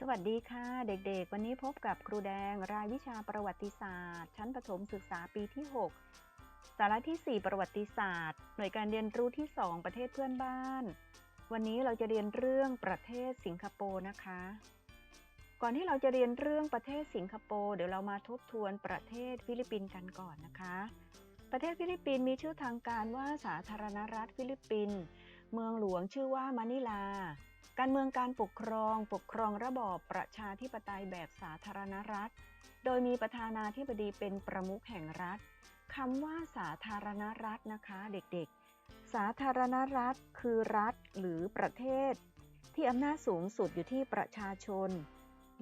สวัสดีค่ะ เด็กๆ วันนี้พบกับครูแดงรายวิชาประวัติศาสตร์ ชั้นประถมศึกษาปีที่ 6 สาระที่ 4 ประวัติศาสตร์ หน่วยการเรียนรู้ที่ 2 ประเทศเพื่อนบ้าน วันนี้เราจะเรียนเรื่องประเทศสิงคโปร์นะคะ ก่อนที่เราจะเรียนเรื่องประเทศสิงคโปร์เดี๋ยวเรามาทบทวนประเทศฟิลิปปินส์กันก่อนนะคะ ประเทศฟิลิปปินส์มีชื่อทางการว่าสาธารณรัฐฟิลิปปินส์เมืองหลวงชื่อว่ามะนิลา การเมืองการปกครองปกครองระบอบประชาธิปไตยแบบสาธารณรัฐ โดยมีประธานาธิบดีเป็นประมุขแห่งรัฐคำว่าสาธารณรัฐนะคะเด็กๆ สาธารณรัฐคือรัฐหรือประเทศ ที่อำนาจสูงสุดอยู่ที่ประชาชน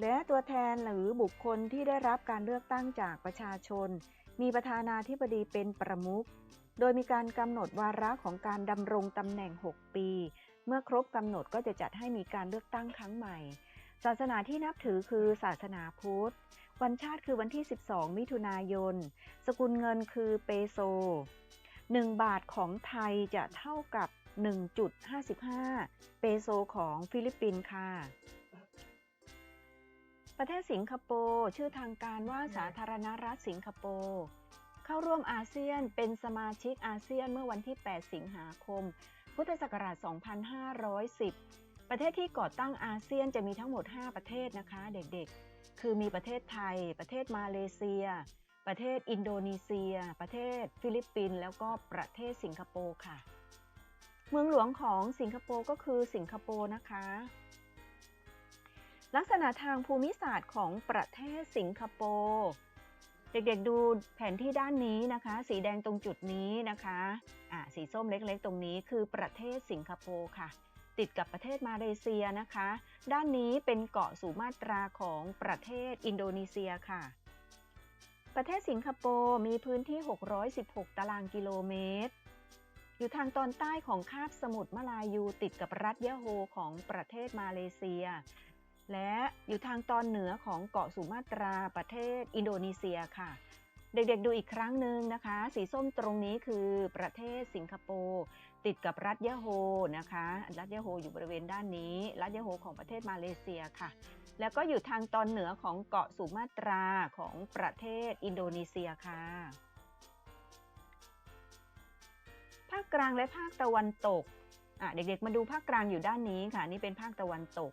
และตัวแทนหรือบุคคลที่ได้รับการเลือกตั้งจากประชาชน มีประธานาธิบดีเป็นประมุข โดยมีการกำหนดวาระของการดำรงตำแหน่ง 6 ปี เมื่อครบกำหนดก็จะจัดให้มีการเลือกตั้งครั้งใหม่ ศาสนาที่นับถือคือศาสนาพุทธ วันชาติคือวันที่ 12 มิถุนายน สกุลเงินคือเปโซ 1 บาทของไทยจะเท่ากับ 1.55 เปโซของฟิลิปปินส์ค่ะ ประเทศสิงคโปร์ชื่อทางการว่าสาธารณรัฐสิงคโปร์เข้าร่วมอาเซียนเป็นสมาชิกอาเซียนเมื่อวันที่ 8 สิงหาคม พุทธศักราช 2510 ประเทศที่ก่อตั้งอาเซียนจะมีทั้งหมด 5 ประเทศนะคะ เด็กๆ คือมีประเทศไทย ประเทศมาเลเซีย ประเทศอินโดนีเซีย ประเทศฟิลิปปินส์แล้วก็ประเทศสิงคโปร์ค่ะ เมืองหลวงของสิงคโปร์ก็คือสิงคโปร์นะคะ ลักษณะทางภูมิศาสตร์ของประเทศสิงคโปร์ เด็กๆดูแผนที่ด้านนี้นะคะ สีแดงตรงจุดนี้นะคะอ่าสีส้มเล็กๆ ตรงนี้คือประเทศสิงคโปร์ค่ะ ติดกับประเทศมาเลเซียนะคะ ด้านนี้เป็นเกาะสุมาตราของประเทศอินโดนีเซียค่ะ ประเทศสิงคโปร์มีพื้นที่ 616 ตารางกิโลเมตร อยู่ทางตอนใต้ของคาบสมุทรมาลายูติดกับรัฐยะโฮของประเทศมาเลเซีย และอยู่ทางตอนเหนือของเกาะสุมาตราประเทศอินโดนีเซียค่ะ เด็กๆดูอีกครั้งหนึ่งนะคะ สีส้มตรงนี้คือประเทศสิงคโปร์ติดกับรัฐยะโฮนะคะ รัฐยะโฮอยู่บริเวณด้านนี้ รัฐยะโฮของประเทศมาเลเซียค่ะ แล้วก็อยู่ทางตอนเหนือของเกาะสุมาตราของประเทศอินโดนีเซียค่ะภาคกลางและภาคตะวันตกเด็กๆมาดูภาคกลางอยู่ด้านนี้ค่ะ นี่เป็นภาคตะวันตก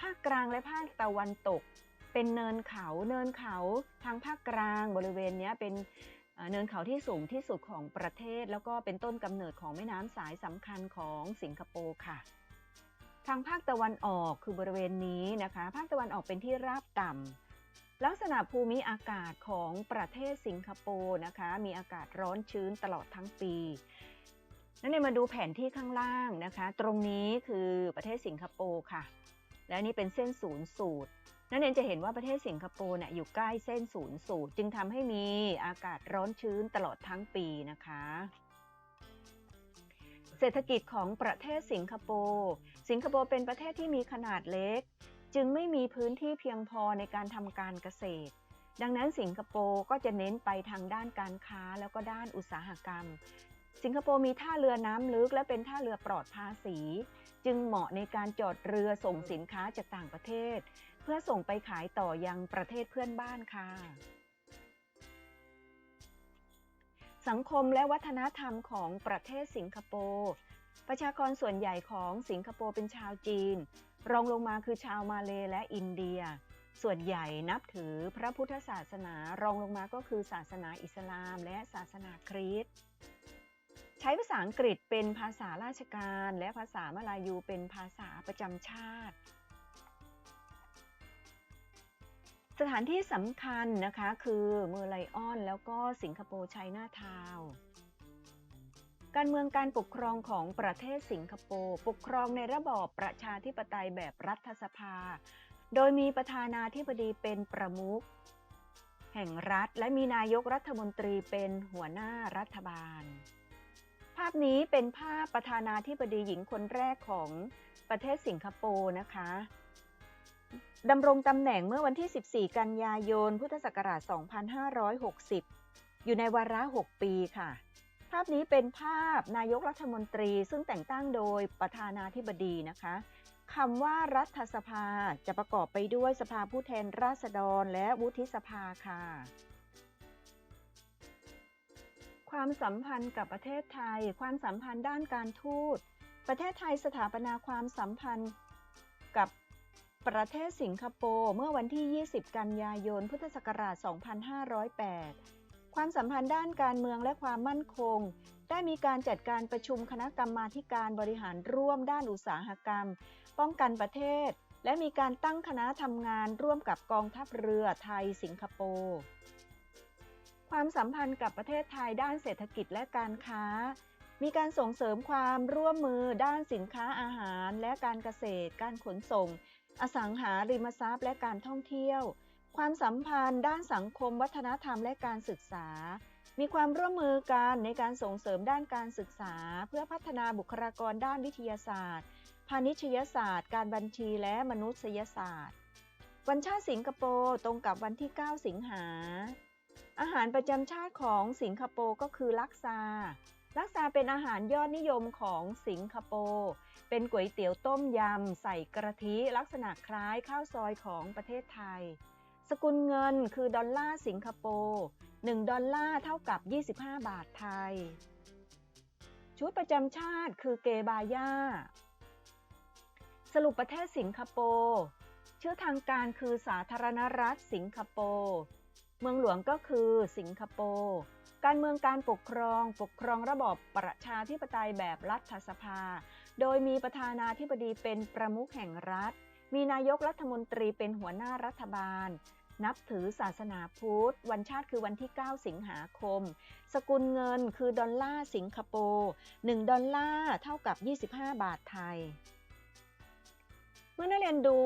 ภาคกลางและภาคตะวันตก เป็นเนินเขาเนินเขาทางภาคกลางบริเวณนี้เป็นเนินเขาที่สูงที่สุดของประเทศ แล้วก็เป็นต้นกำเนิดของแม่น้ำสายสำคัญของสิงคโปร์ค่ะ ทางภาคตะวันออกคือบริเวณนี้นะคะ ภาคตะวันออกเป็นที่ราบต่ำลักษณะภูมิอากาศของประเทศสิงคโปร์นะคะ มีอากาศร้อนชื้นตลอดทั้งปีนั่นเองมาดูแผนที่ข้างล่างนะคะ ตรงนี้คือประเทศสิงคโปร์ค่ะ แล้วนี่เป็นเส้นศูนย์สูตร นั่นเองจะเห็นว่าประเทศสิงคโปร์เนี่ยอยู่ใกล้เส้นศูนย์สูตร จึงทำให้มีอากาศร้อนชื้นตลอดทั้งปีนะคะ เศรษฐกิจของประเทศสิงคโปร์สิงคโปร์เป็นประเทศที่มีขนาดเล็ก จึงไม่มีพื้นที่เพียงพอในการทำการเกษตรดังนั้นสิงคโปร์ก็จะเน้นไปทางด้านการค้าแล้วก็ด้านอุตสาหกรรม สิงคโปร์มีท่าเรือน้ำลึกและเป็นท่าเรือปลอดภาษี จึงเหมาะในการจอดเรือส่งสินค้าจากต่างประเทศ เพื่อส่งไปขายต่อยังประเทศเพื่อนบ้านค่ะ สังคมและวัฒนธรรมของประเทศสิงคโปร์ประชากรส่วนใหญ่ของสิงคโปร์เป็นชาวจีน รองลงมาคือชาวมาเลและอินเดีย ส่วนใหญ่นับถือพระพุทธศาสนารองลงมาก็คือศาสนาอิสลามและศาสนาคริสต์ ช้ภาษาอังกฤษเป็นภาษาราชการ และภาษามลายูเป็นภาษาประจำชาติ สถานที่สำคัญนะคะคือเมอร์ไลออน แล้วก็สิงคโปร์ไชน่าทาวการเมืองการปกครองของประเทศสิงคโปร์ปกครองในระบอบประชาธิปไตยแบบรัฐสภา โดยมีประธานาธิบดีเป็นประมุขแห่งรัฐ และมีนายกรัฐมนตรีเป็นหัวหน้ารัฐบาล ภาพนี้เป็นภาพประธานาธิบดีหญิงคนแรกของประเทศสิงคโปร์นะคะดำรงตำแหน่งเมื่อวันที่ 14 กันยายน พุทธศักราช 2560 อยู่ในวาระ 6 ปีค่ะ ภาพนี้เป็นภาพนายกรัฐมนตรีซึ่งแต่งตั้งโดยประธานาธิบดีนะคะคำว่ารัฐสภาจะประกอบไปด้วยสภาผู้แทนราษฎรและวุฒิสภาค่ะ ความสัมพันธ์กับประเทศไทย ความสัมพันธ์ด้านการทูต ประเทศไทยสถาปนาความสัมพันธ์กับประเทศสิงคโปร์เมื่อวันที่ 20 กันยายน พุทธศักราช 2508 ความสัมพันธ์ด้านการเมืองและความมั่นคง ได้มีการจัดการประชุมคณะกรรมาการบริหารร่วมด้านอุตสาหกรรม ป้องกันประเทศ และมีการตั้งคณะทำงานร่วมกับกองทัพเรือไทยสิงคโปร์ ความสัมพันธ์กับประเทศไทยด้านเศรษฐกิจและการค้า มีการส่งเสริมความร่วมมือด้านสินค้าอาหารและการเกษตร การขนส่ง อสังหาริมทรัพย์และการท่องเที่ยว ความสัมพันธ์ด้านสังคมวัฒนธรรมและการศึกษา มีความร่วมมือกันในการส่งเสริมด้านการศึกษา เพื่อพัฒนาบุคลากรด้านวิทยาศาสตร์ พาณิชยศาสตร์ การบัญชีและมนุษยศาสตร์ วันชาติสิงคโปร์ตรงกับวันที่ 9 สิงหา อาหารประจำชาติของสิงคโปร์ก็คือลักซา ลักซาเป็นอาหารยอดนิยมของสิงคโปร์ เป็นก๋วยเตี๋ยวต้มยำใส่กระทิลักษณะคล้ายข้าวซอยของประเทศไทย สกุลเงินคือดอลลาร์สิงคโปร์1ดอลลาร์เท่ากับ 25 บาทไทย ชุดประจำชาติคือเกบาย่า สรุปประเทศสิงคโปร์ชื่อทางการคือสาธารณรัฐสิงคโปร์ เมืองหลวงก็คือสิงคโปร์ การเมืองการปกครองปกครองระบอบประชาธิปไตยแบบรัฐสภา โดยมีประธานาธิบดีเป็นประมุขแห่งรัฐ มีนายกรัฐมนตรีเป็นหัวหน้ารัฐบาล นับถือศาสนาพุทธ วันชาติคือวันที่ 9 สิงหาคม สกุลเงินคือดอลลาร์สิงคโปร์ 1 ดอลลาร์เท่ากับ 25 บาทไทย เมื่อนักเรียนดู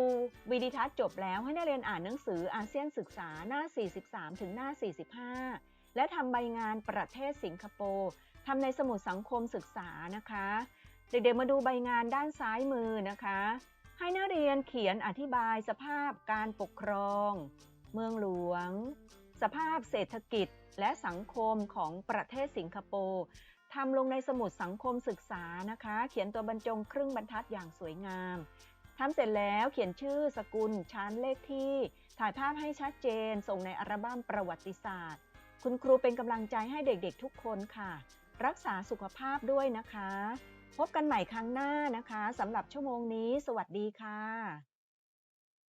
วิดีทัศน์จบแล้วให้นักเรียนอ่านหนังสืออาเซียนศึกษาหน้า 43 ถึงหน้า 45 และทำใบงานประเทศสิงคโปร์ทำในสมุดสังคมศึกษานะคะ เด็กๆมาดูใบงานด้านซ้ายมือนะคะ ให้นักเรียนเขียนอธิบายสภาพการปกครอง เมืองหลวง สภาพเศรษฐกิจและสังคมของประเทศสิงคโปร์ทำลงในสมุดสังคมศึกษานะคะ เขียนตัวบรรจงครึ่งบรรทัดอย่างสวยงาม ทำเสร็จแล้วเขียนชื่อสกุลชั้นเลขที่ ถ่ายภาพให้ชัดเจน ส่งในอัลบั้มประวัติศาสตร์ คุณครูเป็นกำลังใจให้เด็กๆทุกคนค่ะ รักษาสุขภาพด้วยนะคะ พบกันใหม่ครั้งหน้านะคะสำหรับชั่วโมงนี้ สวัสดีค่ะ